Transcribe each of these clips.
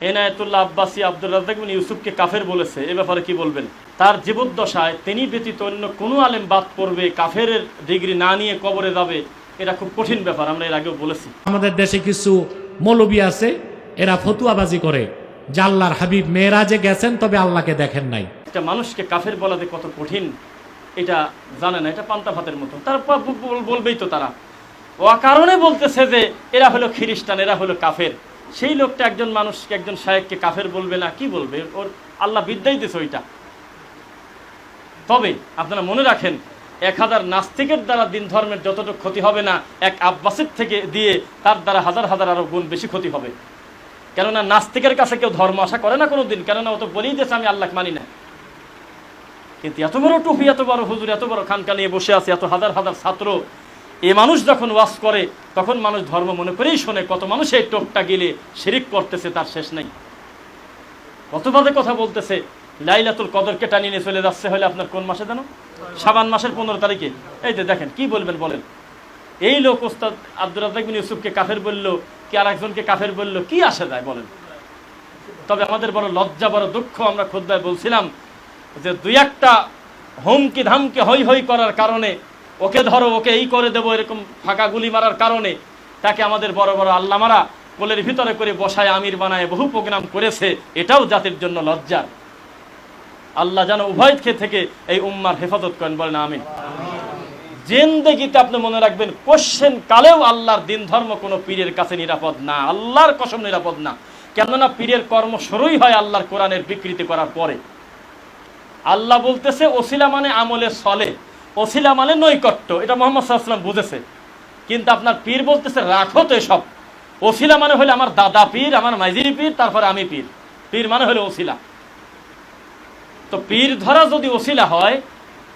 এনায়েতুল্লাহ আব্বাসী আব্দুল রাজ্জাক বিন ইউসুফকে কাফের বলেছে। এ ব্যাপারে কি বলবেন? তার জীবদ্দশায় তিনি ব্যতীত অন্য কোনো আলেম বাদ পড়বে কাফের ডিগ্রি না নিয়ে কবরে যাবে এটা খুব কঠিন ব্যাপার আমরা এর আগেও বলেছি। আমাদের দেশে কিছু মৌলবি আছে এরা ফতুয়াবাজি করে যে আল্লাহর হাবিব মেয়েরাজে গেছেন তবে আল্লাহকে দেখেন নাই। একটা মানুষকে কাফের বলা যে কত কঠিন এটা জানে না এটা পান্তা ভাতের মতো তার প- ব- বল- বলবেই তো তারা। ও কারণে বলতেছে যে এরা হলো খ্রিস্টান এরা হলো কাফের। সেই লোকটা একজন মানুষকে, একজন শায়েককে কাফের বলবে না, কি বলবে? ওর আল্লাহ বিদ্যাই দিছে ওইটা। তবে আপনারা মনে রাখেন, এক হাজার নাস্তিকের দ্বারা দিন ধর্মের যতটুকু ক্ষতি হবে না, এক আব্বাসের থেকে দিয়ে তার দ্বারা হাজার হাজার আরও গুণ বেশি ক্ষতি হবে। কেননা নাস্তিকের কাছে কেউ ধর্ম আশা করে না কোনো দিন কেননা ও তো বলেই দিয়েছে, আমি আল্লাহ মানি না। কিন্তু এত বড় টুপি, এত বড় হুজুর, এত বড় খানকা নিয়ে বসে আছে, এত হাজার হাজার ছাত্র এ মানুষ যখন ওয়াজ করে, তখন মানুষ ধর্ম মনে করেই শোনে, কত মানুষ এই টোপটা গেলে শিরিক করতেছে, তার শেষ নেই। কত কথা বলতেছে, লাইলাতুল কদরকে টানিয়ে নিয়ে চলে যাচ্ছে হলে আপনার কোন মাসে জানো? সাবান মাসের পনেরো তারিখে। এই যে দেখেন, কি বলবেন বলেন? এই লোক ওস্তাদ আব্দুল রাজাক বিন ইউসুফকে কাফের বলল, কি আর একজনকে কাফের বলল, কি আসে যায় বলেন? তবে আমাদের বড় লজ্জা, বড় দুঃখ আমরা খোদ্দায় বলছিলাম যে দুই একটা হুমকি ধামকি হই হই করার কারণে ওকে ধরো, ওকে এই করে দেবো এরকম ফাঁকা গুলি মারার কারণে। তাকে আমাদের বড় বড় আল্লামারা কোলের ভিতরে করে বসায়, আমির বানায়, বহু প্রোগ্রাম করেছে। এটাও জাতির জন্য লজ্জার। আল্লাহ যেন উভয় থেকে এই উম্মার হেফাজত করেন, বলেন আমিন। জেন্দেগিতে আপনি মনে রাখবেন, কোশ্চেন কালেও আল্লাহর দিন ধর্ম কোনো পীরের কাছে নিরাপদ না, আল্লাহর কসম নিরাপদ না। কেননা পীরের কর্ম শুরুই হয় আল্লাহর কোরআনের বিকৃতি করার পরে। আল্লাহ বলতেছে, ওসিলা মানে আমলে সলে। ওসিলা মানে নৈকট্য, এটা মোহাম্মদ সাল্লাম বুঝেছে। কিন্তু আপনার পীর বলতেছে রাখো তো এসব ওসিলা মানে হলে আমার দাদা পীর, আমার মাইজিরি পীর, তারপরে আমি পীর। পীর মানে হলে ওসিলা তো পীর ধরা যদি ওসিলা হয়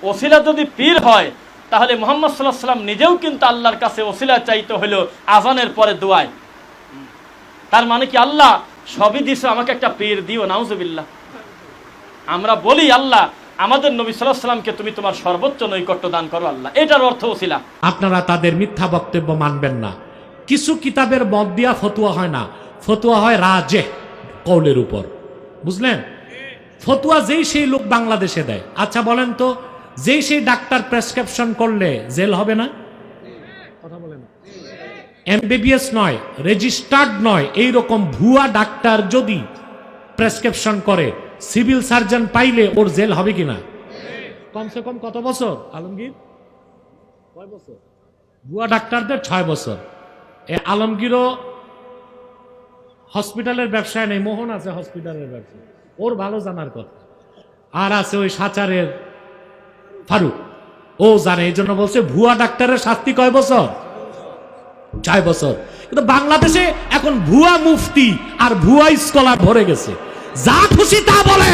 ওসিলা যদি পীর হয়, তাহলে মোহাম্মদ সাল্লাহ সাল্লাম নিজেও কিন্তু আল্লাহর কাছে ওসিলা চাইতে হলো আজানের পরে দোয়ায়। তার মানে কি আল্লাহ সবই দিছো, আমাকে একটা পীর দিও, নাউজুবিল্লাহ। আমরা বলি, আল্লাহ আমাদের নবী সাল্লাহ সাল্লামকে তুমি তোমার সর্বোচ্চ নৈকট্য দান করো আল্লাহ। এটার অর্থ ওসিলা। আপনারা তাদের মিথ্যা বক্তব্য মানবেন না। কিছু কিতাবের মত দিয়া ফতুয়া হয় না। ফতুয়া হয় রাজে, কৌলের উপর। বুঝলেন? ফতুয়া যেই সেই লোক বাংলাদেশে দেয়। আচ্ছা বলেন তো, যেই সেই ডাক্তার প্রেসক্রিপশন করলে জেল হবে না? এমবিবিএস নয়, রেজিস্টার্ড নয় এই রকম ভুয়া ডাক্তার যদি প্রেসক্রিপশন করে সিভিল সার্জন পাইলে ওর জেল হবে কিনা? কমসে কম কত বছর? আলমগীর? কয় বছর? ভুয়া ডাক্তারদের ছয় বছর। এ আলমগীরও হসপিটালের ব্যবসায় নেই, মোহন আছে হসপিটালের ব্যবসায়। ওর ভালো জানার কথা। আর আছে ওই সাচারের ফারুক। ও জানে, এই জন্য বলছে ভুয়া ডাক্তারের শাস্তি কয় বছর? ছয় বছর। কিন্তু বাংলাদেশে এখন ভুয়া মুফতি আর ভুয়া স্কলার ভরে গেছে। যা খুশি তা বলে।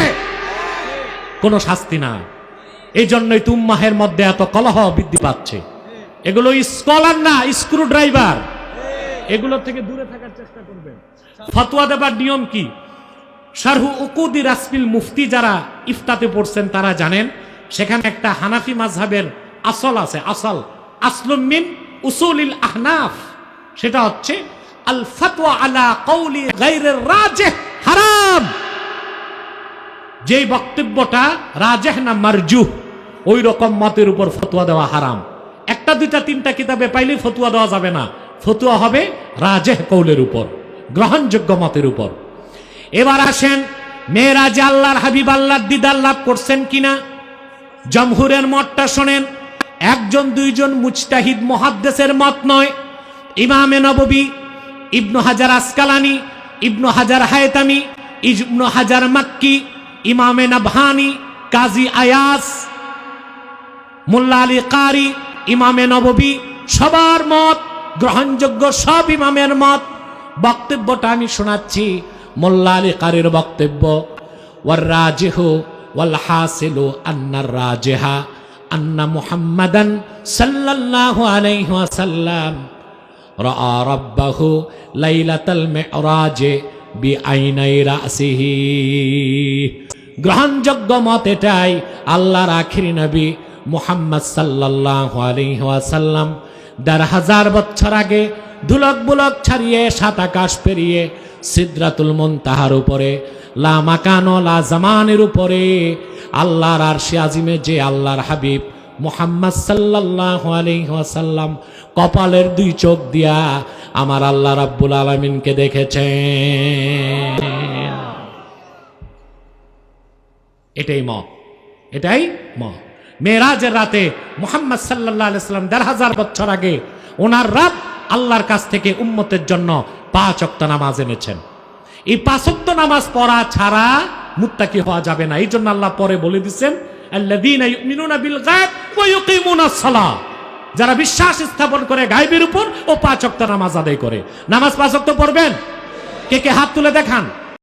কোনো শাস্তি না। এই জন্যই তুম্মাহের মধ্যে এত কলহ বৃদ্ধি পাচ্ছে। এগুলো স্কলার না স্ক্রু ড্রাইভার এগুলো থেকে দূরে থাকার চেষ্টা করবেন। ফতোয়া দেবার নিয়ম কি? শারহু উকুদি রাসমিল মুফতি যারা ইফতাতে পড়ছেন তারা জানেন, সেখানে একটা হানাফি মাঝহাবের আসল আছে, আসল। আসলুম মিন উসুলিল আহনাফ। সেটা হচ্ছে আল ফাতওয়া আলা কওলি গায়রির রাজিহ। যেই বক্তব্যটা রাজেহ না মারজুহ, ওই রকম মতের উপর ফতুয়া দেওয়া হারাম। একটা, দুইটা, তিনটা কিতাবে পাইলে ফতুয়া দেওয়া যাবে না। ফতুয়া হবে রাজেহ কৌলের উপর, গ্রহণযোগ্য মতের উপর। এবার আসেন মেয়েরা যে আল্লাহর হাবিব আল্লাহর দিদার লাভ করছেন কিনা? জমহুরের মতটা শোনেন, একজন, দুইজন মুজতাহিদ মহাদ্দেশের মত নয়। ইমামে নববী, ইবনু হাজার আসকালানি, ইবনু হাজার হায়তামি, ইবনু হাজার মাক্কি ইমামে নাবহানি, কাজী আয়াস মোল্লা আলী কারি, ইমামে নববী, সবার মত, গ্রহণযোগ্য সব ইমামের মত। বক্তব্যটা আমি শোনাচ্ছি মোল্লা আলী কারির বক্তব্য, ওয়ার রাজেহ ওয়াল হাসিলু আন্নার রাজেহা, আন্না মুহাম্মাদান সাল্লাল্লাহু আলাইহি ওয়াসাল্লাম, রাআ রাব্বাহু লাইলাতাল মিরাজে বিআইনাই রাসিহি। গ্রহণযোগ্য মত এটাই আল্লাহর আখিরি নবী মুহাম্মদ সাল্লাল্লাহু আলাইহি ওয়াসাল্লাম। দেড় হাজার বছর আগে ধুলক বুলক ছাড়িয়ে সাত আকাশ পেরিয়ে সিদ্রাতুল মন্তাহার উপরে, লা মাকানো লা জামানের উপরে আল্লাহর আরশে আজিমে যে আল্লাহর হাবিব মোহাম্মদ সাল্লাল্লাহু আলাইহি ওয়াসাল্লাম কপালের দুই চোখ দিয়া আমার আল্লাহ রাব্বুল আলামিনকে দেখেছেন। এটাই মত এটাই মত মেয়েরাজের রাতে মোহাম্মদ সাল্লাহ সাল্লাম দেড় হাজার বছর আগে ওনার রাত আল্লাহর কাছ থেকে উম্মতের জন্য পাঁচ নামাজ এনেছেন। এই পাঁচ নামাজ পড়া ছাড়া মুত্তাকি হওয়া যাবে না। এই জন্য আল্লাহ পরে বলে দিচ্ছেন ইউমিনুনা বিল গায়ব ওয়া ইউকিমুনাস সালাহ যারা বিশ্বাস স্থাপন করে গাইবের উপর ও পাঁচ অক্ত নামাজ আদায় করে। নামাজ পাঁচক্ত পড়বেন? কে কে হাত তুলে দেখান?